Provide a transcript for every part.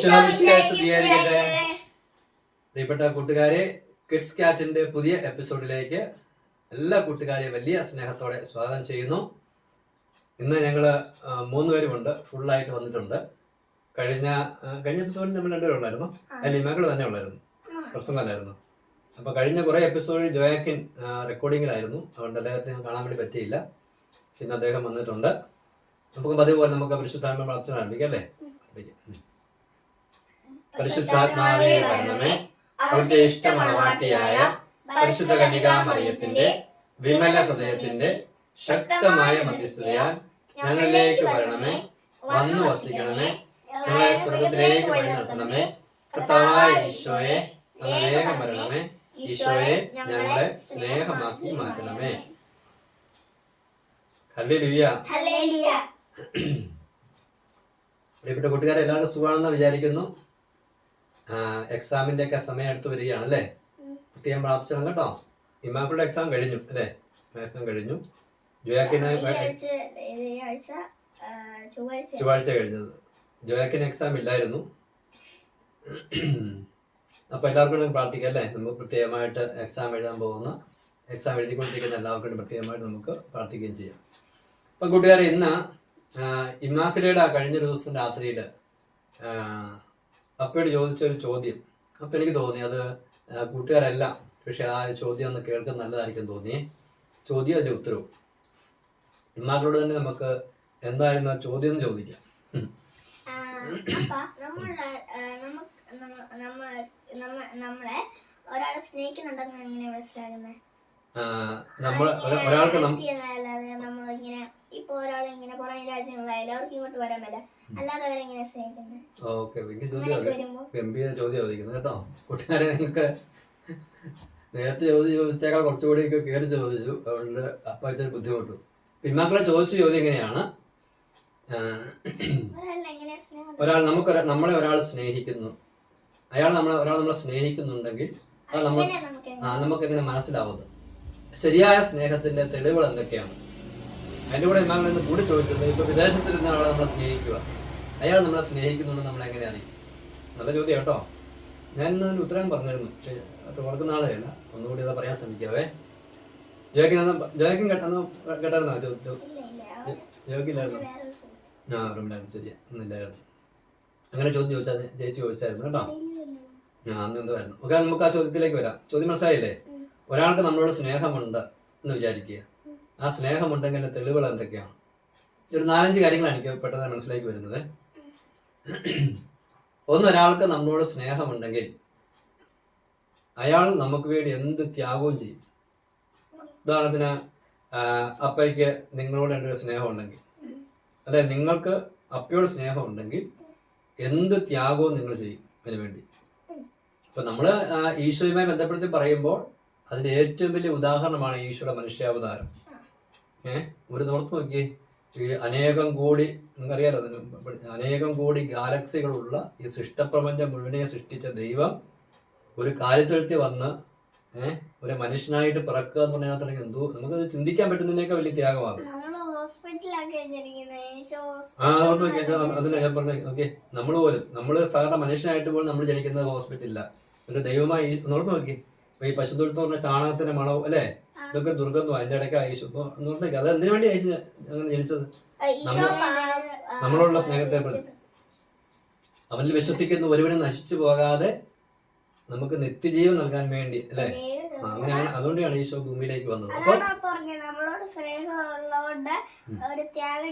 സ്തുതിയായിരിക്കട്ടെ പ്രിയപ്പെട്ട കൂട്ടുകാരെ കിഡ്സ് ക്യാറ്റിന്റെ പുതിയ എപ്പിസോഡിലേക്ക് എല്ലാ കൂട്ടുകാരെയും വലിയ സ്നേഹത്തോടെ സ്വാഗതം ചെയ്യുന്നു. ഇന്ന് ഞങ്ങൾ മൂന്നുപേരുമുണ്ട് ഫുള്ളായിട്ട് വന്നിട്ടുണ്ട്. കഴിഞ്ഞ കഴിഞ്ഞ എപ്പിസോഡിൽ നമ്മൾ രണ്ടുപേരും ഉള്ളായിരുന്നു അല്ലെ മകൾ തന്നെ ഉള്ളായിരുന്നു. പ്രശ്നമല്ലായിരുന്നു അപ്പൊ കഴിഞ്ഞ കുറെ എപ്പിസോഡിൽ ജോയാക്കിൻ റെക്കോർഡിങ്ങിലായിരുന്നു അതുകൊണ്ട് അദ്ദേഹത്തെ കാണാൻ വേണ്ടി പറ്റിയില്ല. പിന്നെ ഇന്ന് അദ്ദേഹം വന്നിട്ടുണ്ട്. നമുക്ക് പതിവ് പോലെ നമുക്ക് പരിശുദ്ധാത്മ പ്രാർത്ഥന ആരംഭിക്കാം അല്ലേ. പരിശുദ്ധാത്മാവേ വരണമേ. അവിടുത്തെ ഇഷ്ടമണവാട്ടിയായ പരിശുദ്ധ കനികാമറിയത്തിന്റെ വിമല ഹൃദയത്തിന്റെ ശക്തമായ മധ്യസ്ഥതയാൽ ഞങ്ങളിലേക്ക് വരണമേ. വന്നു വസിക്കണമേ. ഞങ്ങളെ സ്വർഗത്തിലേക്ക് വഴി നടത്തണമേ. കർത്താവായ ഈശോയെ വേഗം വരണമേ. ഈശോയെ ഞങ്ങളെ സ്നേഹമാക്കി മാറ്റണമേ. പ്രിയപ്പെട്ട കൂട്ടുകാരെ എല്ലാവർക്കും സുഖമാണെന്ന് വിചാരിക്കുന്നു. എക്സാമിന്റെ ഒക്കെ സമയം അടുത്ത് വരികയാണ് അല്ലേ? പ്രത്യേകം പ്രാർത്ഥിച്ചണം കേട്ടോ. ഇമാക്കളുടെ എക്സാം കഴിഞ്ഞു അല്ലേ? എക്സാം കഴിഞ്ഞു. ജോയാക്കിന് ചൊവ്വാഴ്ച. കഴിഞ്ഞത്. ജോയാക്കിന് എക്സാം ഇല്ലായിരുന്നു. അപ്പൊ എല്ലാവർക്കും പ്രാർത്ഥിക്കാം അല്ലേ? നമുക്ക് പ്രത്യേകമായിട്ട് എക്സാം എഴുതാൻ പോകുന്ന എക്സാം എഴുതിക്കൊണ്ടിരിക്കുന്ന എല്ലാവർക്കും പ്രത്യേകമായിട്ട് നമുക്ക് പ്രാർത്ഥിക്കുകയും ചെയ്യാം. അപ്പം കൂട്ടുകാരെ ഇന്ന് ഇമാക്കുലയുടെ കഴിഞ്ഞ ദിവസം രാത്രിയിൽ അപ്പയോട് ചോദിച്ച ഒരു ചോദ്യം. അപ്പം എനിക്ക് തോന്നി അത് കൂട്ടുകാരല്ല. പക്ഷെ ആ ചോദ്യം ഒന്ന് കേൾക്കാൻ നല്ലതായിരിക്കും തോന്നി. ചോദ്യം അതിന്റെ ഉത്തരവും. ഇമാക്കളോട് തന്നെ നമുക്ക് എന്തായിരുന്നു ആ ചോദ്യം ചോദിക്കാം. നമ്മളെ ഒരാളെ സ്നേഹിക്കുന്നുണ്ടെന്ന് എങ്ങനെ മനസ്സിലാകുന്നത് നമ്മൾ ഒരാൾക്ക് ഓക്കെ വലിയ ചോദ്യം അങ്ങനെയൊക്കെ ഗംഭീര ചോദ്യം ചോദിക്കുന്നത് കേട്ടോ. കൂട്ടുകാരെ നിങ്ങൾക്ക് നേരത്തെ ചോദ്യം ചോദിച്ചേക്കാൾ കുറച്ചുകൂടി ഒക്കെ കയറി ചോദിച്ചു. അതുകൊണ്ട് അപ്പം ഇച്ചിരി ബുദ്ധിമുട്ടു. പിന്മാക്കളെ ചോദിച്ച ചോദ്യം എങ്ങനെ ഒരാൾ നമുക്ക് നമ്മളെ ഒരാൾ സ്നേഹിക്കുന്നു. അയാൾ നമ്മളെ ഒരാൾ നമ്മളെ സ്നേഹിക്കുന്നുണ്ടെങ്കിൽ അത് നമ്മൾ ആ നമുക്ക് എങ്ങനെ മനസ്സിലാവുന്നത് ശരിയായ സ്നേഹത്തിന്റെ തെളിവുകൾ എന്തൊക്കെയാണ് അതിന്റെ കൂടെ ഇമാങ്ങൾ ഇന്ന് കൂടി ചോദിച്ചത് ഇപ്പൊ വിദേശത്തിരുന്ന ആളെ നമ്മളെ സ്നേഹിക്കുക അയാൾ നമ്മളെ സ്നേഹിക്കുന്നുണ്ട് നമ്മൾ എങ്ങനെ അറിയും നല്ല ചോദ്യം കേട്ടോ ഞാൻ ഇന്ന് അതിന് ഉത്തരം പറഞ്ഞിരുന്നു പക്ഷേ അത് ഓർക്കുന്ന ആളെയല്ല ഒന്നുകൂടി അത് പറയാൻ ശ്രമിക്കാവേ ജോക്കിൻ ജോക്കിൻ കേട്ടെന്ന് കേട്ടായിരുന്നോ അവർ ജോക്കില്ലായിരുന്നു. ആ റൂമിലായിരുന്നു ശരി ഒന്നില്ലായിരുന്നു അങ്ങനെ ചോദ്യം ചോദിച്ചാൽ ചേച്ചി ചോദിച്ചായിരുന്നു കേട്ടോ ആ അന്ന് എന്തുവായിരുന്നു ഓക്കെ നമുക്ക് ആ ചോദ്യത്തിലേക്ക് വരാം ചോദ്യം മനസ്സിലായില്ലേ ഒരാൾക്ക് നമ്മളോട് സ്നേഹമുണ്ട് എന്ന് വിചാരിക്കുക. ആ സ്നേഹമുണ്ടെങ്കിൽ തെളിവുകൾ എന്തൊക്കെയാണ്? ഒരു നാലഞ്ച് കാര്യങ്ങളാണ് എനിക്ക് പെട്ടെന്ന് മനസ്സിലേക്ക് വരുന്നത്. ഒന്നൊരാൾക്ക് നമ്മളോട് സ്നേഹമുണ്ടെങ്കിൽ അയാൾ നമുക്ക് വേണ്ടി എന്ത് ത്യാഗവും ചെയ്യും. ഉദാഹരണത്തിന് അപ്പയ്ക്ക് നിങ്ങളോട് എന്റെ ഒരു സ്നേഹമുണ്ടെങ്കിൽ അല്ലെ നിങ്ങൾക്ക് അപ്പയോട് സ്നേഹമുണ്ടെങ്കിൽ എന്ത് ത്യാഗവും നിങ്ങൾ ചെയ്യും അതിനു വേണ്ടി. ഇപ്പൊ നമ്മൾ ആ, ഈശോയുമായി ബന്ധപ്പെടുത്തി പറയുമ്പോൾ അതിന്റെ ഏറ്റവും വലിയ ഉദാഹരണമാണ് ഈശോയുടെ മനുഷ്യാവതാരം. ഏഹ് ഒരു നോർത്ത് നോക്കിയേ. ഈ അനേകം കോടി നിങ്ങൾക്കറിയാലോ അതിന് അനേകം കോടി ഗാലക്സികളുള്ള ഈ സൃഷ്ടപ്രപഞ്ചം മുഴുവനെ സൃഷ്ടിച്ച ദൈവം ഒരു കാര്യത്തിലെത്തി വന്ന് ഏഹ് ഒരു മനുഷ്യനായിട്ട് പിറക്കുക എന്ന് പറഞ്ഞാൽ എന്തോ നമുക്കത് ചിന്തിക്കാൻ പറ്റുന്നതിനേക്കാൾ വലിയ ത്യാഗമാകും. ആ അതിനെ ഞാൻ പറഞ്ഞ ഓക്കെ നമ്മൾ പോലും നമ്മൾ സാധാരണ മനുഷ്യനായിട്ട് പോലും നമ്മൾ ജനിക്കുന്നത് ഹോസ്പിറ്റലില്ല ഒരു ദൈവമായി നോക്കി ഇപ്പൊ ഈ പശുത്തൊഴുത്ത് പറഞ്ഞ ചാണകത്തിന്റെ മണവും അല്ലെ? ഇതൊക്കെ ദുർഗന്ധം അതിന്റെ ഇടയ്ക്ക് അയച്ചു അപ്പൊ നിർത്തേക്ക് അത് എന്തിനു വേണ്ടി അയച്ചു അങ്ങനെ ജനിച്ചത്? നമ്മളോടുള്ള സ്നേഹത്തെ പ്രതി അവനിൽ വിശ്വസിക്കുന്ന ഒരുവനും നശിച്ചു പോകാതെ നമുക്ക് നിത്യജീവൻ നൽകാൻ വേണ്ടി അല്ലെ? അങ്ങനെയാണ്. അതുകൊണ്ടാണ് ഈശോ ഭൂമിയിലേക്ക് വന്നത്. ത്യാഗം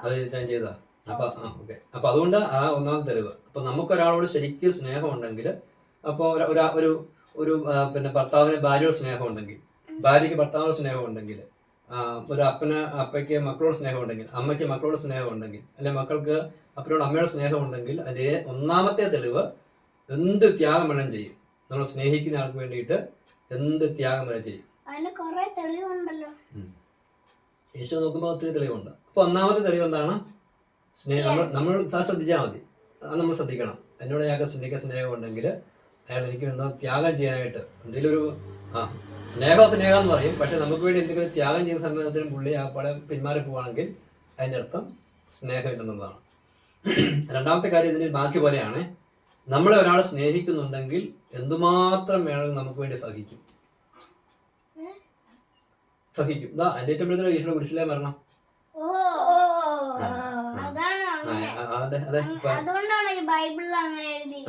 അത് ഞാൻ ചെയ്താ അപ്പൊ ഓക്കെ. അപ്പൊ അതുകൊണ്ട് ആ ഒന്നാമത്തെ തെളിവ്. അപ്പൊ നമുക്കൊരാളോട് ശരിക്കും സ്നേഹം ഉണ്ടെങ്കിൽ അപ്പൊ ഒരു ഒരു- പിന്നെ ഭർത്താവിന് ഭാര്യയോട് സ്നേഹം ഉണ്ടെങ്കിൽ ഭാര്യയ്ക്ക് ഭർത്താവിനോട് സ്നേഹം ഉണ്ടെങ്കിൽ ഒരു അപ്പന് അപ്പയ്ക്ക് മക്കളോട് സ്നേഹം ഉണ്ടെങ്കിൽ അമ്മയ്ക്ക് മക്കളോട് സ്നേഹം ഉണ്ടെങ്കിൽ അല്ലെ മക്കൾക്ക് അപ്പനോട് അമ്മയോട് സ്നേഹം ഉണ്ടെങ്കിൽ അതേ ഒന്നാമത്തെ തെളിവ് എന്ത് ത്യാഗം വേണം ചെയ്യും? നമ്മൾ സ്നേഹിക്കുന്ന ആൾക്ക് വേണ്ടിയിട്ട് എന്ത് ത്യാഗം വരെ ചെയ്യും? യേശു നോക്കുമ്പോൾ ഒത്തിരി തെളിവുണ്ട്. അപ്പൊ ഒന്നാമത്തെ തെളിവ് എന്താണ്? സ്നേഹം നമ്മൾ നമ്മൾ ശ്രദ്ധിച്ചാൽ മതി. അത് നമ്മൾ ശ്രദ്ധിക്കണം. എന്നോട് ഞങ്ങൾക്ക് സ്നേഹിക്കാൻ സ്നേഹം ഉണ്ടെങ്കിൽ അയാൾ എനിക്ക് എന്താ ത്യാഗം ചെയ്യാനായിട്ട്? എന്തെങ്കിലും ഒരു ആ സ്നേഹം സ്നേഹം എന്ന് പറയും. പക്ഷെ നമുക്ക് വേണ്ടി എന്തെങ്കിലും ത്യാഗം ചെയ്യുന്ന സമയത്തിന് പുള്ളി ആ പടം പിന്മാറി പോവാണെങ്കിൽ അതിന്റെ അർത്ഥം സ്നേഹം ഇല്ലെന്നുള്ളതാണ് രണ്ടാമത്തെ കാര്യം ഇതിന് ബാക്കി പോലെയാണ്. നമ്മളെ ഒരാൾ സ്നേഹിക്കുന്നുണ്ടെങ്കിൽ എന്തുമാത്രം വേണമെങ്കിലും നമുക്ക് വേണ്ടി സഹിക്കും. സഹിക്കും. ഇതാ അതിന്റെ ഏറ്റവും കൂടുതൽ ഈശ്വര കുരിശിലെ മരണം. അതെ അതെ.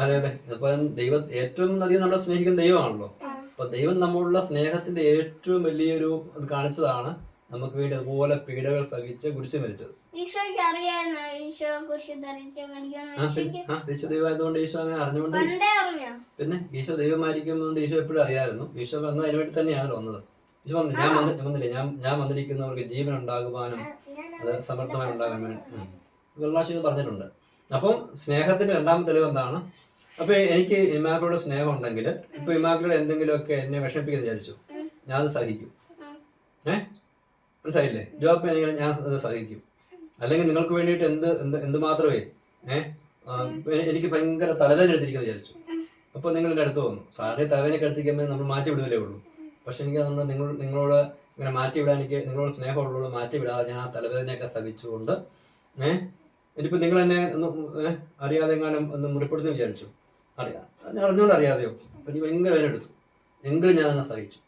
അതെ അതെ. അപ്പൊ ദൈവം ഏറ്റവും അധികം നമ്മളെ സ്നേഹിക്കുന്ന ദൈവമാണല്ലോ. അപ്പൊ ദൈവം നമ്മളുള്ള സ്നേഹത്തിന്റെ ഏറ്റവും വലിയൊരു അത് കാണിച്ചതാണ് നമുക്ക് വേണ്ടി അതുപോലെ പീഡകൾ സഹിച്ച് കുരിശ് മരിച്ചത്. ഈശോ ദൈവമായതുകൊണ്ട് ഈശോ അങ്ങനെ അറിഞ്ഞുകൊണ്ട് പിന്നെ ഈശോ ദൈവമായിരിക്കുന്നുണ്ട് ഈശോ എപ്പോഴും അറിയായിരുന്നു. ഈശോ വന്നത് അതിന് വേണ്ടി തന്നെയാണ് വന്നത്. ഈശോ വന്നു ഞാൻ വന്നില്ല ഞാൻ ഞാൻ വന്നിരിക്കുന്നവർക്ക് ജീവൻ ഉണ്ടാകുവാനും അത് സമർത്ഥമായി ഉണ്ടാകാൻ വേണ്ടി. വെള്ളാശി പറഞ്ഞിട്ടുണ്ട്. അപ്പം സ്നേഹത്തിന്റെ രണ്ടാം തെളിവ് എന്താണ്? അപ്പൊ എനിക്ക് ഇമാക്കളോട് സ്നേഹം ഉണ്ടെങ്കിൽ ഇപ്പൊ ഇമാക്കളുടെ എന്തെങ്കിലുമൊക്കെ എന്നെ വിഷമിപ്പിക്കുന്ന വിചാരിച്ചു. ഞാൻ അത് സഹിക്കും. ഏ? മനസ്സിലായില്ലേ? ജോബ് ഞാൻ അത് സഹിക്കും. അല്ലെങ്കിൽ നിങ്ങൾക്ക് വേണ്ടിയിട്ട് എന്ത് എന്ത് എന്ത് മാത്രമേ ഏ? എനിക്ക് ഭയങ്കര തലവേദന എടുത്തിരിക്കുന്നു വിചാരിച്ചു. അപ്പൊ നിങ്ങൾ എന്റെ അടുത്ത് വന്നു. സാറിന് തലവേദന എടുത്തിരിക്കുമ്പോൾ നമ്മൾ മാറ്റി വിടുവല്ലേ ഉള്ളൂ. പക്ഷെ എനിക്ക് നമ്മൾ നിങ്ങൾ നിങ്ങളോട് ഇങ്ങനെ മാറ്റി വിടാൻ എനിക്ക് നിങ്ങളോട് സ്നേഹമുള്ളൂ മാറ്റി വിടാതെ ഞാൻ ആ തലവേദനയൊക്കെ സഹിച്ചുകൊണ്ട് ഏഹ് ഇനിയിപ്പോ നിങ്ങൾ എന്നെ ഒന്ന് അറിയാതെ എങ്ങാനും ഒന്ന് മുറിപ്പെടുത്തി വിചാരിച്ചു. അറിയാം. ഞാൻ അറിഞ്ഞുകൊണ്ട് അറിയാതെയോ? അപ്പം ഇനി ഭയങ്കര വേദന എടുത്തു. എങ്കിലും ഞാൻ അങ്ങ് സഹിച്ചു.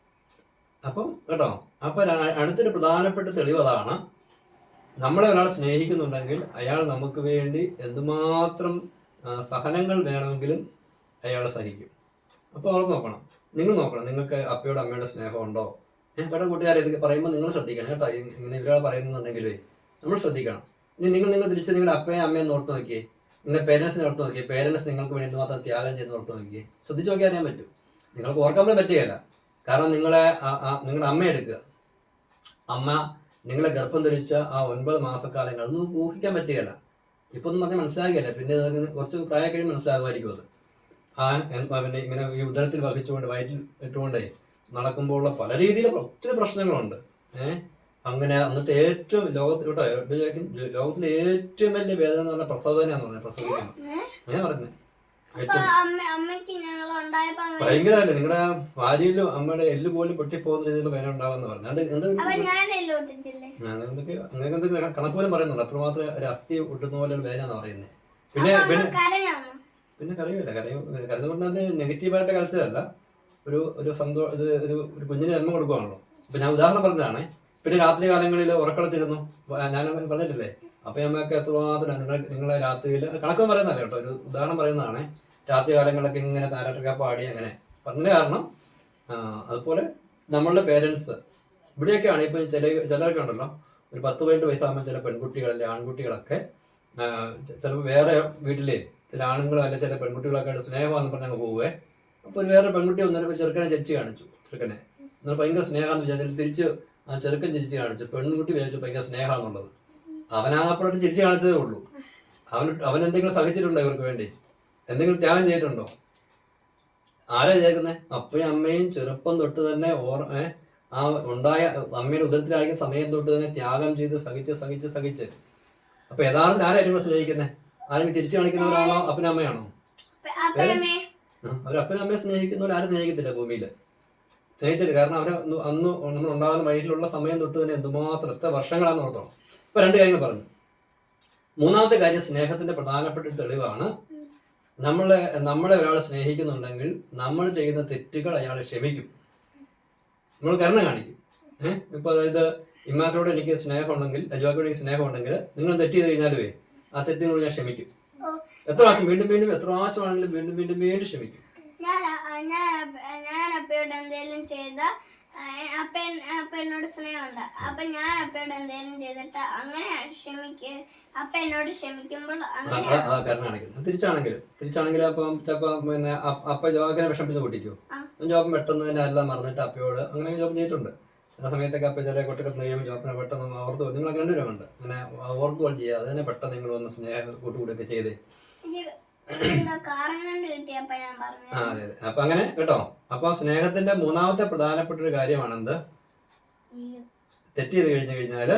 അപ്പം കേട്ടോ അപ്പം അടുത്തൊരു പ്രധാനപ്പെട്ട തെളിവ് അതാണ്. നമ്മളെ ഒരാൾ സ്നേഹിക്കുന്നുണ്ടെങ്കിൽ അയാൾ നമുക്ക് വേണ്ടി എന്തുമാത്രം സഹനങ്ങൾ വേണമെങ്കിലും അയാൾ സഹിക്കും. അപ്പോൾ അവർ നോക്കണം. നിങ്ങൾ നോക്കണം. നിങ്ങൾക്ക് അപ്പയോട് അമ്മയുടെ സ്നേഹമുണ്ടോ? ഞാൻ കേട്ടോ കൂട്ടുകാരെ ഇത് പറയുമ്പോൾ നിങ്ങൾ ശ്രദ്ധിക്കണം കേട്ടോ. ഇങ്ങനെ ഇവരാൾ പറയുന്നുണ്ടെങ്കിലേ നമ്മൾ ശ്രദ്ധിക്കണം. ഇനി നിങ്ങൾ നിങ്ങൾ തിരിച്ച് നിങ്ങളുടെ അപ്പയും അമ്മയും ഓർത്ത് നോക്കിയേ. നിങ്ങളുടെ പേരൻസിനെ ഓർത്ത് നോക്കിയേ. പേരൻസ് നിങ്ങൾക്ക് വേണ്ടി എന്തുമാത്രം ത്യാഗം ചെയ്യുന്ന ഓർത്ത് നോക്കിയേ. ശ്രദ്ധിച്ച് നോക്കിയാൽ അറിയാൻ പറ്റും. നിങ്ങൾക്ക് ഓർക്കാൻ പറ്റുകയില്ല. കാരണം നിങ്ങളെ നിങ്ങളുടെ അമ്മ എടുക്കുക. അമ്മ നിങ്ങളെ ഗർഭം ധരിച്ച ആ ഒൻപത് മാസക്കാലങ്ങൾ അത് നമുക്ക് ഊഹിക്കാൻ പറ്റുകയില്ല. ഇപ്പൊ ഒന്നും പറഞ്ഞാൽ മനസ്സിലാകുകയില്ല. പിന്നെ കുറച്ച് പ്രായം കഴിയും മനസ്സിലാകുമായിരിക്കും അത്. ആ പിന്നെ ഇങ്ങനെ ഈ ഉദരത്തിൽ വഹിച്ചുകൊണ്ട് വയറ്റിൽ ഇട്ടുകൊണ്ടേ നടക്കുമ്പോഴുള്ള പല രീതിയിലുള്ള ഒത്തിരി പ്രശ്നങ്ങളുണ്ട്. ഏഹ് അങ്ങനെ എന്നിട്ട് ഏറ്റവും ലോകത്തിൽ കേട്ടോ ചോദിക്കും, ലോകത്തിലെ ഏറ്റവും വലിയ വേദന എന്ന് പറഞ്ഞ പറഞ്ഞത് പറയുന്നത് അപ്പൊ ഏറ്റവും ഞങ്ങൾ ഉണ്ടായപ്പോ അമ്മ- ഭയങ്കരമല്ലേ നിങ്ങളുടെ ഭാര്യയിലും അമ്മയുടെ എല്ല് പോലും പൊട്ടിപ്പോകുന്ന രീതിയിലുള്ള വേദന ഉണ്ടാകുന്ന പറഞ്ഞു. അത് എന്തൊക്കെ അങ്ങനെ എന്തൊക്കെ കണക്ക് പോലും പറയുന്നുണ്ട്. അത്രമാത്രം ഒരു അസ്ഥി ഒട്ടുന്ന പോലെ ഒരു വേദന പറയുന്നത് പിന്നെ പിന്നെ പിന്നെ കരയില്ല കരയും കരുന്ന് പറഞ്ഞത് നെഗറ്റീവായിട്ട് കരച്ചതല്ല. ഒരു ഒരു സന്തോഷ ഒരു കുഞ്ഞിന് ജന്മം കൊടുക്കുവാണല്ലോ. അപ്പൊ ഞാൻ ഉദാഹരണം പറഞ്ഞതാണ്. പിന്നെ രാത്രി കാലങ്ങളിൽ ഉറക്കളത്തിരുന്നു. ഞാൻ പറഞ്ഞിട്ടില്ലേ? അപ്പൊ അമ്മയൊക്കെ എത്രമാത്രം നിങ്ങൾ നിങ്ങളെ രാത്രിയിൽ കണക്കം പറയുന്നതല്ല കേട്ടോ ഒരു ഉദാഹരണം പറയുന്നതാണ്. രാത്രി കാലങ്ങളിലൊക്കെ ഇങ്ങനെ താരാട്ടൊക്കെ പാടി അങ്ങനെ. അങ്ങനെ കാരണം അതുപോലെ നമ്മളുടെ പേരൻസ് ഇവിടെയൊക്കെയാണ് ഇപ്പൊ ചില ചിലരൊക്കെ ഉണ്ടല്ലോ ഒരു പത്ത് പതിനെട്ട് വയസ്സാകുമ്പോൾ ചില പെൺകുട്ടികൾ അല്ലെ ആൺകുട്ടികളൊക്കെ ചിലപ്പോൾ വേറെ വീട്ടിലെ ചില ആണുങ്ങളും അല്ലെ ചില പെൺകുട്ടികളൊക്കെ ആയിട്ട് സ്നേഹമാണെന്ന് പറഞ്ഞങ്ങ് പോവേ അപ്പൊ വേറെ പെൺകുട്ടി ഒന്നിനെ ചെറുക്കനെ ചിരിച്ച് കാണിച്ചു ചെറുക്കനെ. എന്നാൽ ഭയങ്കര സ്നേഹമാണെന്ന് വിചാരിച്ചിട്ട് തിരിച്ച് ആ ചെറുക്കൻ ചിരിച്ച് കാണിച്ചു. പെൺകുട്ടി വിചാരിച്ചു ഭയങ്കര സ്നേഹമാണെന്നുള്ളത്. അവനാകപ്പോഴും ചിരിച്ച് കാണിച്ചതേ ഉള്ളൂ. അവൻ അവൻ എന്തെങ്കിലും സഹിച്ചിട്ടുണ്ടോ ഇവർക്ക് വേണ്ടി? എന്തെങ്കിലും ത്യാഗം ചെയ്തിട്ടുണ്ടോ? ആരാ ചെയ്തേക്കുന്നത് അപ്പയും അമ്മയും ചെറുപ്പം തൊട്ട് തന്നെ ഓർ ആ ഉണ്ടായ അമ്മയുടെ ഉദരത്തിലായിരിക്കുന്ന സമയം തൊട്ട് തന്നെ ത്യാഗം ചെയ്ത് സഹിച്ച് സഹിച്ച് സഹിച്ച്. അപ്പൊ യഥാർത്ഥത്തിൽ ആരായിരുന്നു സ്നേഹിക്കുന്നത് ആരെങ്കിലും തിരിച്ചു കാണിക്കുന്നവരാണോ അപ്പനമ്മയാണോ അവരപ്പനമ്മയെ സ്നേഹിക്കുന്നവർ ആരും സ്നേഹിക്കത്തില്ല ഭൂമിയിൽ സ്നേഹിച്ചിട്ട് കാരണം അവരെ അന്ന് നമ്മൾ ഉണ്ടാകുന്ന വഴിയിലുള്ള സമയം തൊട്ട് തന്നെ എന്തുമാത്രം എത്ര വർഷങ്ങളാന്ന് ഓർത്തണം. ഇപ്പൊ രണ്ട് കാര്യങ്ങൾ പറഞ്ഞു. മൂന്നാമത്തെ കാര്യം സ്നേഹത്തിന്റെ പ്രധാനപ്പെട്ട ഒരു തെളിവാണ്. നമ്മളെ നമ്മളെ ഒരാൾ സ്നേഹിക്കുന്നുണ്ടെങ്കിൽ നമ്മൾ ചെയ്യുന്ന തെറ്റുകൾ അയാൾ ക്ഷമിക്കും. നമ്മൾ കരുണ കാണിക്കും. ഏഹ് ഇപ്പൊ അതായത് ഇമ്മാക്കളോട് എനിക്ക് സ്നേഹമുണ്ടെങ്കിൽ അജുവാക്കളോട് എനിക്ക് സ്നേഹം ഉണ്ടെങ്കിൽ നിങ്ങൾ തെറ്റ് ചെയ്ത് കഴിഞ്ഞാലുവേ ആ തെറ്റിനോട് ഞാൻ ക്ഷമിക്കും. എത്ര പ്രാവശ്യം വീണ്ടും വീണ്ടും എത്ര പ്രാവശ്യമാണെങ്കിലും വീണ്ടും വീണ്ടും വീണ്ടും ക്ഷമിക്കും. ഞാൻ ഞാൻ അപ്പ- ഞാൻ അപ്പയോട് എന്തെങ്കിലും ചെയ്ത അപ്പ അപ്പ എന്നോട് സ്നേഹമുണ്ട്. അപ്പൊ ഞാൻ അപ്പയോട് എന്തെങ്കിലും ചെയ്തിട്ട് അങ്ങനെ ക്ഷമിക്ക അപ്പ എന്നോട് ക്ഷമിക്കുമ്പോൾ തിരിച്ചാണെങ്കിലും തിരിച്ചാണെങ്കിലും അപ്പം പിന്നെ അപ്പ- ജോബിനെ വിഷമിച്ച് പൊട്ടിക്കോ. ജോബ് പെട്ടെന്ന് തന്നെ എല്ലാം മറന്നിട്ട് അപ്പയോട് അങ്ങനെ ജോബ് ചെയ്തിട്ടുണ്ട്. ചില സമയത്തൊക്കെ അപ്പ ചില കുട്ടികൾക്ക് കഴിയുമ്പോൾ ജോബിനെ പെട്ടെന്ന് ഓർത്ത് നിങ്ങൾ രണ്ടുപേരുമുണ്ട് അങ്ങനെ ഓർത്ത് പോലെ ചെയ്യാതെ തന്നെ പെട്ടെന്ന് നിങ്ങൾ ഒന്ന് സ്നേഹം കൂട്ടുകൂടിയൊക്കെ ചെയ്തേ. അതെ അപ്പൊ അങ്ങനെ കേട്ടോ. അപ്പൊ സ്നേഹത്തിന്റെ മൂന്നാമത്തെ പ്രധാനപ്പെട്ട ഒരു കാര്യമാണ് എന്ത് തെറ്റ് ചെയ്ത് കഴിഞ്ഞു കഴിഞ്ഞാൽ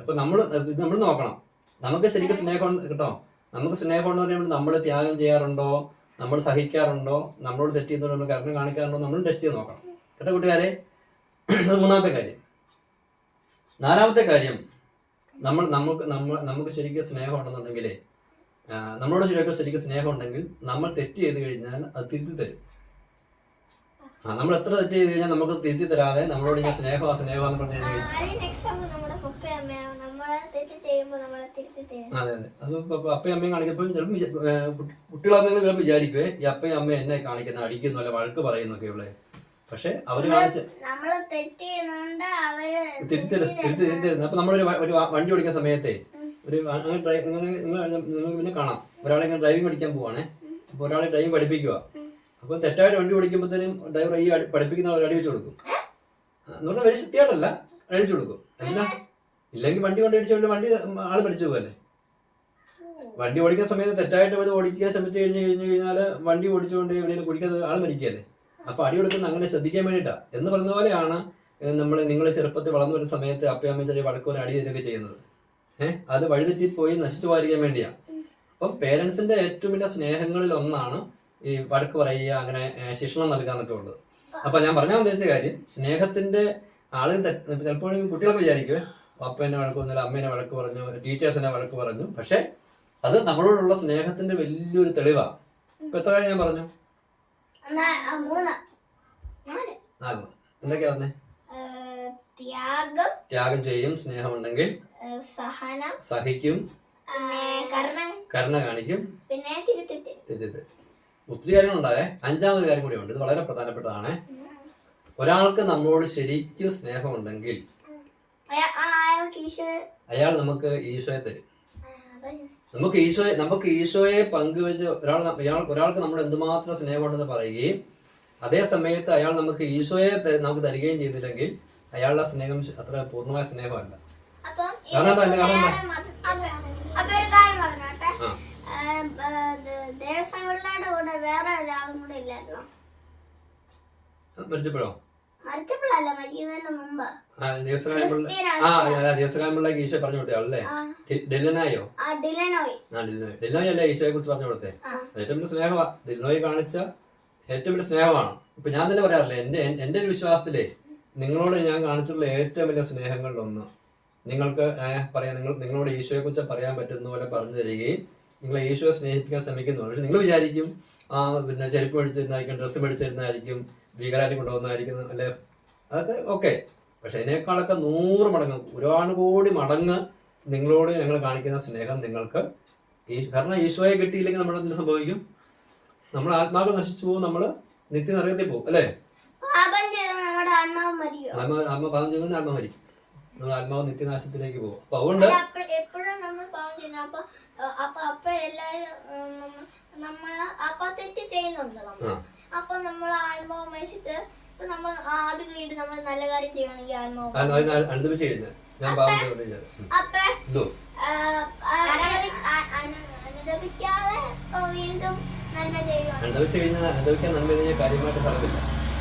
അപ്പൊ നമ്മൾ നമ്മൾ നോക്കണം. നമുക്ക് ശരിക്കും സ്നേഹം കേട്ടോ. നമുക്ക് സ്നേഹം എന്ന് പറയുമ്പോൾ നമ്മൾ ത്യാഗം ചെയ്യാറുണ്ടോ? നമ്മൾ സഹിക്കാറുണ്ടോ? നമ്മളോട് തെറ്റ് ചെയ്യുന്നതോ നമ്മൾ കരുണ കാണിക്കാറുണ്ടോ? നമ്മൾ ടെസ്റ്റ് ചെയ്ത് നോക്കണം. കേട്ടോ കൂട്ടുകാരെ? അത് മൂന്നാമത്തെ കാര്യം. നാലാമത്തെ കാര്യം. നമ്മൾ നമുക്ക് നമ്മൾ നമുക്ക് ശരിക്കും സ്നേഹം ഉണ്ടെന്നുണ്ടെങ്കിലേ നമ്മളോട് ശരിക്കും ശരിക്കും സ്നേഹം ഉണ്ടെങ്കിൽ നമ്മൾ തെറ്റ് ചെയ്ത് കഴിഞ്ഞാൽ അത് തിരുത്തി തരും. ആ നമ്മൾ എത്ര തെറ്റ് ചെയ്ത് കഴിഞ്ഞാൽ നമുക്ക് തിരുത്തി തരാതെ നമ്മളോട് ഇങ്ങനെ സ്നേഹമാ സ്നേഹമാന്ന് പറഞ്ഞു നമ്മളെ തിരുത്തി തരും. അതെ അതെ. അത് അപ്പയും അമ്മയും കാണിക്കുമ്പോൾ ചിലപ്പോൾ കുട്ടികളാണെങ്കിലും ചിലപ്പോൾ വിചാരിക്കുവേ ഈ അപ്പയും അമ്മയും എന്നെ കാണിക്കുന്ന അടിക്കുന്നു അല്ല വഴക്ക് പറയുന്നൊക്കെ ഉള്ളേ. പക്ഷെ അവർ കാണിച്ച തിരുത്തി തിരുത്തി തിരുത്തി അപ്പൊ നമ്മളൊരു ഒരു വണ്ടി ഓടിക്കുന്ന സമയത്തെ ഒരു നിങ്ങൾ പിന്നെ കാണാം. ഒരാളെ ഇങ്ങനെ ഡ്രൈവിംഗ് പഠിക്കാൻ പോവാണേ. അപ്പൊ ഒരാളെ ഡ്രൈവിംഗ് പഠിപ്പിക്കുക അപ്പൊ തെറ്റായിട്ട് വണ്ടി ഓടിക്കുമ്പോഴത്തേനും ഡ്രൈവർ ഈ പഠിപ്പിക്കുന്ന ആൾ അടിവെച്ച് കൊടുക്കും. എന്ന് പറഞ്ഞാൽ വലിയ സത്യമായിട്ടല്ല അടിച്ചു കൊടുക്കും. അല്ല ഇല്ലെങ്കിൽ വണ്ടി കൊണ്ട് അടിച്ചു വണ്ടി ആൾ പഠിച്ചു പോകല്ലേ വണ്ടി ഓടിക്കുന്ന സമയത്ത് തെറ്റായിട്ട് പോയി ഓടിക്കാൻ ശ്രമിച്ചു കഴിഞ്ഞു കഴിഞ്ഞു കഴിഞ്ഞാൽ വണ്ടി ഓടിച്ചുകൊണ്ട് എവിടെയെങ്കിലും കുടിക്കുന്നത് ആൾ മരിക്കല്ലേ അപ്പൊ അടി കൊടുക്കുന്ന അങ്ങനെ ശ്രദ്ധിക്കാൻ വേണ്ടിയിട്ടാ. എന്ന് പറഞ്ഞ പോലെയാണ് നമ്മൾ നിങ്ങൾ ചെറുപ്പത്തിൽ വളർന്നു വരുന്ന സമയത്ത് അപ്പയമ്മ ചെറിയ വഴക്കൂനെ അടി ചെയ്യുന്നത്. ഏഹ് അത് വഴിതെറ്റി പോയി നശിച്ചു പോകാതിരിക്കാൻ വേണ്ടിയാ. അപ്പം പേരൻസിന്റെ ഏറ്റവും വലിയ സ്നേഹങ്ങളിൽ ഒന്നാണ് ഈ വഴക്ക് പറയുക അങ്ങനെ ശിക്ഷണം നൽകുക എന്നൊക്കെ ഉള്ളത്. അപ്പൊ ഞാൻ പറഞ്ഞാൽ ഉദ്ദേശിച്ച കാര്യം സ്നേഹത്തിന്റെ ആളുകൾ ചിലപ്പോഴും കുട്ടികളൊക്കെ വിചാരിക്കുവേ അപ്പേനെ വഴക്ക് പറഞ്ഞാൽ അമ്മേനെ വഴക്ക് പറഞ്ഞു ടീച്ചേഴ്സിനെ വഴക്ക് പറഞ്ഞു. പക്ഷെ അത് നമ്മളോടുള്ള സ്നേഹത്തിന്റെ വലിയൊരു തെളിവാ. ഇപ്പൊ എത്ര കാര്യം ഞാൻ പറഞ്ഞു? എന്തൊക്കെയാ പറഞ്ഞേ? ത്യാഗം. ത്യാഗം ചെയ്യും സ്നേഹമുണ്ടെങ്കിൽ സഹനം. സഹിക്കും. കരുണ കാണിക്കും. പിന്നെ തിരുത്തിട്ട്. തിരുത്തി ഒത്തിരി കാര്യങ്ങളുണ്ടായേ അഞ്ചാമത് കാര്യം കൂടി ഉണ്ട് ഇത് വളരെ പ്രധാനപ്പെട്ടതാണ്. ഒരാൾക്ക് നമ്മളോട് ശരിക്കും സ്നേഹമുണ്ടെങ്കിൽ അയാൾ നമുക്ക് ഈശോയെ തരും. നമുക്ക് ഈശോയെ നമുക്ക് ഈശോയെ പങ്കുവെച്ച് ഒരാൾ അയാൾ ഒരാൾക്ക് നമ്മൾ എന്തുമാത്രം സ്നേഹമുണ്ടെന്ന് പറയുകയും അതേ സമയത്ത് അയാൾ നമുക്ക് ഈശോയെ നമുക്ക് തരികയും ചെയ്തില്ലെങ്കിൽ അയാളുടെ സ്നേഹം അത്ര പൂർണമായ സ്നേഹമല്ല. കാരണം എന്താ? കാരണം എന്താ? അപ്പൊ- അപ്പൊ ഒരു കാര്യം പറഞ്ഞോട്ടെ? ആ. കൂടെ വേറെ ഒരാളും കൂടെ ഇല്ലായിരുന്നു? മരിച്ചപ്പോഴോ? മരിച്ചപ്പോഴല്ല മരിക്കുന്നതിന് മുമ്പ്. ആ ക്രിസ്ത്യനാണ്. ഈശോ പറഞ്ഞു കൊടുത്തേ ആളല്ലേ ആ, ഡി- ഡെല്ലനായോ ആ ഡിലനോയ്. ആ ഡില്ലോയ് ഡില്ലോയ് അല്ലേ ഈശോയെ കുറിച്ച് പറഞ്ഞു കൊടുത്തേ? ആ. ഏറ്റവും വലിയ സ്നേഹമാ ഡില്ലോയ് കാണിച്ച ഏറ്റവും വലിയ സ്നേഹമാണ്. ഇപ്പൊ ഞാൻ തന്നെ പറയാറില്ലേ എന്റെ എന്റെ ഒരു വിശ്വാസത്തിലേ നിങ്ങളോട് ഞാൻ കാണിച്ചിട്ടുള്ള ഏറ്റവും വലിയ സ്നേഹങ്ങളിലൊന്ന് നിങ്ങൾക്ക് പറയാം നിങ്ങൾ നിങ്ങളോട് ഈശോയെ കുറിച്ച് പറയാൻ പറ്റുന്ന പോലെ പറഞ്ഞു തരികയും നിങ്ങൾ ഈശോയെ സ്നേഹിപ്പിക്കാൻ ശ്രമിക്കുന്നു. പക്ഷെ നിങ്ങൾ വിചാരിക്കും ആ പിന്നെ ചെരുപ്പ് മേടിച്ചിരുന്നായിരിക്കും ഡ്രസ്സ് മേടിച്ചിരുന്നായിരിക്കും ഭീകരായിട്ട് കൊണ്ടുപോകുന്നതായിരിക്കും അല്ലെ? അതൊക്കെ ഓക്കെ. പക്ഷെ അതിനേക്കാളൊക്കെ നൂറ് മടങ്ങ് ഒരുപാട് കോടി മടങ്ങ് നിങ്ങളോട് ഞങ്ങൾ കാണിക്കുന്ന സ്നേഹം നിങ്ങൾക്ക് ഈ കാരണം ഈശോയെ കിട്ടിയില്ലെങ്കിൽ നമ്മൾ എന്ത് സംഭവിക്കും? നമ്മൾ ആത്മാവ് നശിച്ചു പോകും നമ്മൾ നിത്യം നിറയത്തിൽ പോകും അല്ലേ? ആത്മാവ് പാപം ചെയ്യുന്ന ആത്മ മരിക്കും. നമ്മൾ ആത്മാവ് നിത്യനാശത്തിലേക്ക് പോകും. അപ്പൊ അതുകൊണ്ട് എപ്പോഴും നമ്മൾ പാവം ചെയ്യുന്നത്? അപ്പൊ അപ്പൊ അപ്പോഴെല്ലാരും നമ്മൾ അപ്പൊ തെറ്റ് ചെയ്യുന്നുണ്ട് നമ്മൾ. അപ്പൊ നമ്മൾ ആത്മാവ് മരിച്ചിട്ട് ഇപ്പൊ നമ്മൾ അത് കഴിഞ്ഞിട്ട് നമ്മൾ നല്ല കാര്യം ചെയ്യുകയാണെങ്കിൽ ആത്മാവ് കഴിഞ്ഞാൽ ഞാൻ പാവം. അപ്പൊ അനുദപിക്കാതെ വീണ്ടും നന്മ ചെയ്യുകയാണ് അനുദപിച്ച് കഴിഞ്ഞാൽ അനുദപിക്കാൻ നന്മ കഴിഞ്ഞാൽ കാര്യമായിട്ട് ഫലമില്ല.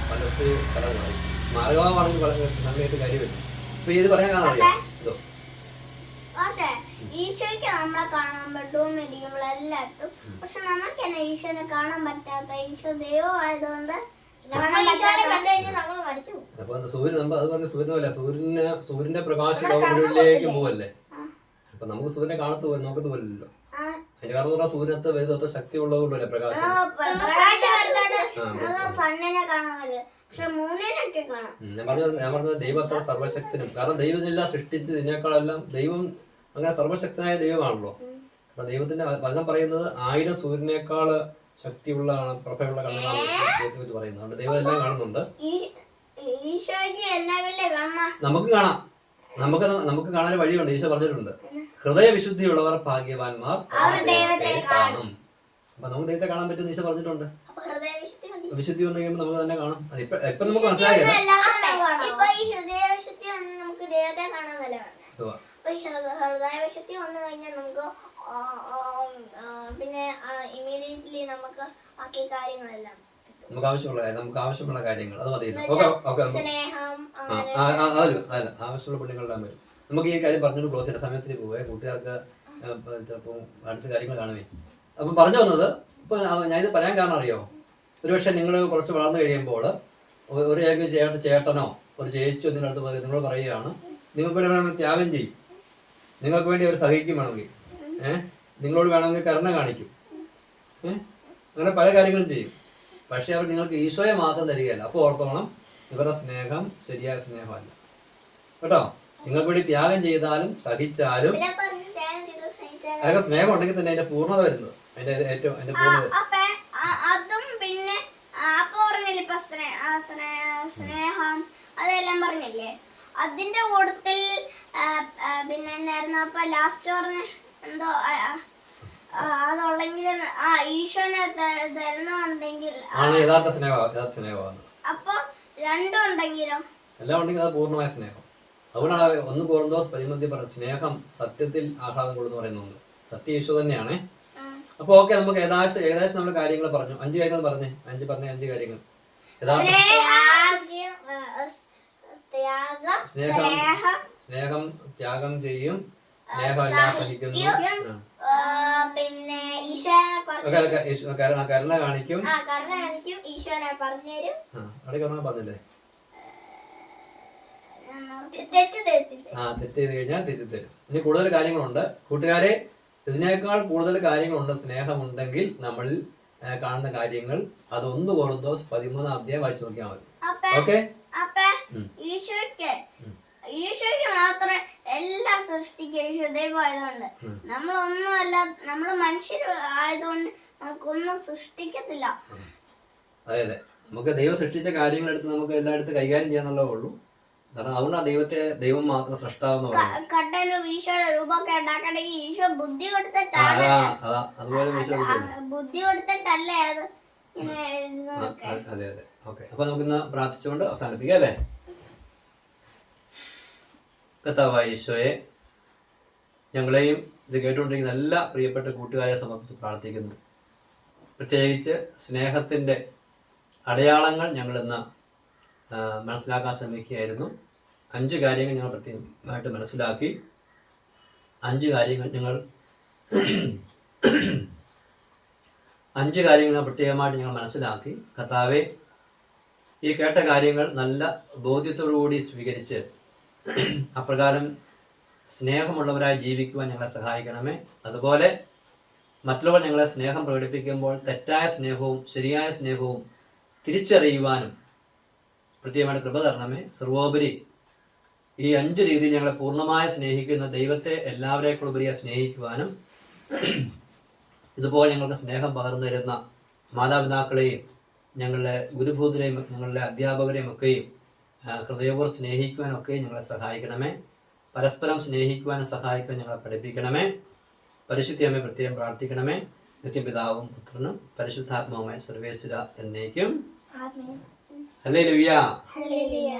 ഫലത്തിൽ ഫലമായി മാർഗമാണെങ്കിൽ നന്മയായിട്ട് കാര്യമില്ല. ഇപ്പൊ ഇത് പറയാൻ കാരണം അറിയാം? എന്തോ പക്ഷേ ഈശോയ്ക്ക് നമ്മളെ കാണാൻ പറ്റും ഇരിക്കുമ്പോൾ എല്ലായിടത്തും പക്ഷെ നമുക്ക് തന്നെ ഈശോനെ കാണാൻ പറ്റാത്ത ഈശോ ദൈവമായതുകൊണ്ട് കാണാൻ പറ്റാത്ത നമ്മൾ മരിച്ചു പോകും. അപ്പൊ സൂര്യൻ നമ്മൾ അത് പറഞ്ഞ സൂര്യനല്ല സൂര്യന് സൂര്യന്റെ പ്രകാശം ലോകങ്ങളിലേക്ക് പോവല്ലേ? അപ്പൊ നമുക്ക് സൂര്യനെ കാണത്ത് പോലും നോക്കത്ത് പോലല്ലോ അതിന്റെ കാരണം പറഞ്ഞാൽ സൂര്യനത്തെ വേദത്തെ ശക്തി ഉള്ളതുകൊണ്ടല്ലേ പ്രകാശം. സണ്ണിനെ കാണാൻ പക്ഷെ മൂന്നിനൊക്കെ കാണാം. ഞാൻ പറഞ്ഞത് ഞാൻ പറഞ്ഞത് ദൈവം അത്ര സർവശക്തനും. കാരണം ദൈവത്തിനെല്ലാം സൃഷ്ടിച്ച് ഇതിനേക്കാളെല്ലാം ദൈവം അങ്ങനെ സർവശക്തനായ ദൈവമാണല്ലോ. അപ്പൊ ദൈവത്തിന്റെ വചനം പറയുന്നത് ആയിരം സൂര്യനേക്കാൾ ശക്തിയുള്ളതാണ് പ്രഭയുള്ള ദൈവത്തെ കുറിച്ച് പറയുന്നത്. അതുകൊണ്ട് ദൈവം എല്ലാം കാണുന്നുണ്ട്. നമുക്ക് കാണാം. നമുക്ക് നമുക്ക് കാണാൻ വഴിയുണ്ട്. ഈശോ പറഞ്ഞിട്ടുണ്ട്. ഹൃദയവിശുദ്ധിയുള്ളവർ ഭാഗ്യവാന്മാർ കാണും. അപ്പൊ നമുക്ക് ദൈവത്തെ കാണാൻ പറ്റുമെന്ന് ഈശോ പറഞ്ഞിട്ടുണ്ട്. വിശുദ്ധി വന്നു കഴിയുമ്പോൾ നമുക്ക് തന്നെ കാണാം. അത് ഇപ്പൊ ഇപ്പൊ നമുക്ക് മനസ്സിലായി ഇപ്പൊ ഈ ഹൃദയവിശുദ്ധി വന്ന് നമുക്ക് ദൈവത്തെ കാണാൻ. അപ്പൊ വന്നു കഴിഞ്ഞാൽ നമുക്ക് പിന്നെ ഇമ്മീഡിയറ്റ്ലി നമുക്ക് ബാക്കി കാര്യങ്ങളെല്ലാം നമുക്ക് ആവശ്യമുള്ള നമുക്ക് ആവശ്യമുള്ള കാര്യങ്ങൾ. അത് മതി ഓക്കെ ഓക്കെ സ്നേഹം ആ, അങ്ങനെ ആ, ആ, ആ, ഒരു- അല്ല ആവശ്യമുള്ള പെണ്ണുങ്ങളെല്ലാം വരും. നമുക്ക് ഈ കാര്യം പറഞ്ഞിട്ട് ക്ലോസ് ചെയ്യുന്ന സമയത്തിന് പോവേ. കൂട്ടുകാർക്ക് ചിലപ്പോൾ അടുത്ത കാര്യങ്ങൾ കാണുമേ അപ്പം പറഞ്ഞു വന്നത് ഇപ്പൊ ഞാനിത് പറയാൻ കാരണം അറിയോ? ഒരുപക്ഷെ നിങ്ങൾ കുറച്ച് വളർന്നു കഴിയുമ്പോൾ ഒരു ഏക ചേട്ട ചേട്ടനോ ഒരു ചേച്ചിയോ നിങ്ങളുടെ അടുത്ത് പറയും നിങ്ങൾ പറയുകയാണ് നിങ്ങൾക്ക് വേണ്ടി വേണമെങ്കിൽ ത്യാഗം ചെയ്യും. നിങ്ങൾക്ക് വേണ്ടി അവർ സഹിക്കും വേണമെങ്കിൽ. ഏഹ് നിങ്ങളോട് വേണമെങ്കിൽ കരുണ കാണിക്കും. ഏഹ് അങ്ങനെ പല കാര്യങ്ങളും ചെയ്യും. പക്ഷേ അവർ നിങ്ങൾക്ക് ഈശോയെ മാത്രം തരികയല്ല. അപ്പോൾ ഓർത്തോണം ഇവരുടെ സ്നേഹം ശരിയായ സ്നേഹമല്ല. കേട്ടോ? നിങ്ങൾക്ക് വേണ്ടി ത്യാഗം ചെയ്താലും സഹിച്ചാലും അതൊക്കെ സ്നേഹം ഉണ്ടെങ്കിൽ തന്നെ അതിന്റെ പൂർണത വരുന്നത്. അതിന്റെ ഏറ്റവും അതിന്റെ പൂർണത അപ്പൊ ആ- അതും പിന്നെ ആ, അപ്പൊ പറഞ്ഞില്ലേ ഇപ്പൊ സ്നേ- ആ, സ്നേ- സ്നേഹം അതെല്ലാം പറഞ്ഞില്ലേ? അതിന്റെ കൂട്ടത്തിൽ പിന്നെ എന്നായിരുന്നു? അപ്പൊ ലാസ്റ്റ് പറഞ്ഞ എന്തോ അതുള്ളെങ്കിൽ ആ ഈശോനെ തരുന്നുണ്ടെങ്കിൽ യഥാർത്ഥ സ്നേഹം യഥാർത്ഥ സ്നേഹമാണ് അപ്പൊ രണ്ടും ഉണ്ടെങ്കിലും. എല്ലാം ഉണ്ടെങ്കിൽ അത് പൂർണമായ സ്നേഹം. അതുകൊണ്ടാണ് ഒന്ന് കോർന്തോസ് പതിമധ്യ പറഞ്ഞത് സ്നേഹം സത്യത്തിൽ ആഹ്ലാദം കൊടുന്ന് പറയുന്നുണ്ട് സത്യ യേശു തന്നെയാണ്. അപ്പൊ ഓക്കെ നമുക്ക് ഏകദേശം ഏകദേശം നമ്മൾ കാര്യങ്ങൾ പറഞ്ഞു. അഞ്ച് കാര്യങ്ങൾ പറഞ്ഞേ. അഞ്ച് പറഞ്ഞ അഞ്ച് കാര്യങ്ങൾ. സ്നേഹം, ത്യാഗം. സ്നേഹം. സ്നേഹം. സ്നേഹം ത്യാഗം ചെയ്യും. സ്നേഹമെല്ലാം പിന്നെ കരുണ കാണിക്കും. പറഞ്ഞുതരും കരുണ പറഞ്ഞില്ലേ? തെറ്റ് ആ തെറ്റ് ചെയ്ത് കഴിഞ്ഞാൽ തിരുത്തി തരും. ഇനി കൂടുതൽ കാര്യങ്ങളുണ്ട്. കൂട്ടുകാരെ ഇതിനേക്കാൾ കൂടുതൽ കാര്യങ്ങളുണ്ട് സ്നേഹമുണ്ടെങ്കിൽ നമ്മളിൽ കാണുന്ന കാര്യങ്ങൾ അത് ഒന്ന് കൊറന്തോസ് പതിമൂന്നാം അധ്യായം വായിച്ചു നോക്കിയാൽ മതി. ഓക്കെ? ഈശോയ്ക്ക് ഈശോയ്ക്ക് മാത്രമേ എല്ലാം സൃഷ്ടിക്കുക ഈശോ ദൈവമായതുകൊണ്ട് നമ്മളൊന്നുമല്ല നമ്മൾ മനുഷ്യർ ആയതുകൊണ്ട് നമുക്കൊന്നും സൃഷ്ടിക്കത്തില്ല. അതെ അതെ. നമുക്ക് ദൈവം സൃഷ്ടിച്ച കാര്യങ്ങൾ എടുത്ത് നമുക്ക് എല്ലായിടത്തും കൈകാര്യം ചെയ്യാന്നുള്ളതേ ഉള്ളൂ. കാരണം അതുകൊണ്ടാണ് ദൈവത്തെ ദൈവം മാത്രം സൃഷ്ടാവെന്ന് പറയുന്നത്. കട്ടനും ഈശോയുടെ രൂപമൊക്കെ ഉണ്ടാക്കണമെങ്കിൽ ഈശോ ബുദ്ധി കൊടുത്തിട്ടാണ് അതുപോലെ ബുദ്ധി. കൊടുത്തിട്ടല്ലേ അത് അതെ അതെ. ഓക്കെ. അപ്പൊ നമുക്കിന്ന് പ്രാർത്ഥിച്ചുകൊണ്ട് അവസാനിപ്പിക്കാം അല്ലേ? കർത്താവായ ഈശോയെ ഞങ്ങളെയും ഇത് കേട്ടുകൊണ്ടിരിക്കുന്ന എല്ലാ പ്രിയപ്പെട്ട കൂട്ടുകാരെ സമർപ്പിച്ച് പ്രാർത്ഥിക്കുന്നു. പ്രത്യേകിച്ച് സ്നേഹത്തിന്റെ അടയാളങ്ങൾ ഞങ്ങളിന്ന് മനസ്സിലാക്കാൻ ശ്രമിക്കുകയായിരുന്നു അഞ്ച് കാര്യങ്ങൾ ഞങ്ങൾ പ്രത്യേകമായിട്ട് മനസ്സിലാക്കി. അഞ്ച് കാര്യങ്ങൾ ഞങ്ങൾ അഞ്ച് കാര്യങ്ങൾ പ്രത്യേകമായിട്ട് ഞങ്ങൾ മനസ്സിലാക്കി. കർത്താവെ ഈ കേട്ട കാര്യങ്ങൾ നല്ല ബോധ്യത്തോടുകൂടി സ്വീകരിച്ച് അപ്രകാരം സ്നേഹമുള്ളവരായി ജീവിക്കുവാൻ ഞങ്ങളെ സഹായിക്കണമേ. അതുപോലെ മറ്റുള്ളവർ ഞങ്ങളെ സ്നേഹം പ്രകടിപ്പിക്കുമ്പോൾ തെറ്റായ സ്നേഹവും ശരിയായ സ്നേഹവും തിരിച്ചറിയുവാനും പ്രത്യേകമായിട്ട് കൃപ തരണമേ. സർവോപരി ഈ അഞ്ച് രീതിയിൽ ഞങ്ങളെ പൂർണമായി സ്നേഹിക്കുന്ന ദൈവത്തെ എല്ലാവരേക്കാൾ ഉപരിയെ സ്നേഹിക്കുവാനും ഇതുപോലെ ഞങ്ങൾക്ക് സ്നേഹം പകർന്നു തരുന്ന മാതാപിതാക്കളെയും ഞങ്ങളുടെ ഗുരുഭൂതരെയും ഞങ്ങളുടെ അധ്യാപകരെയും ഒക്കെയും ഹൃദയപൂർവം സ്നേഹിക്കുവാനൊക്കെയും ഞങ്ങളെ സഹായിക്കണമേ. പരസ്പരം സ്നേഹിക്കുവാനും സഹായിക്കുവാൻ ഞങ്ങളെ പഠിപ്പിക്കണമേ. പരിശുദ്ധിയമ്മയെ പ്രത്യേകം പ്രാർത്ഥിക്കണമേ. നിത്യപിതാവും പുത്രനും പരിശുദ്ധാത്മാവുമായി സർവേശ്വര എന്നേക്കും. 还累不累啊？还累不累？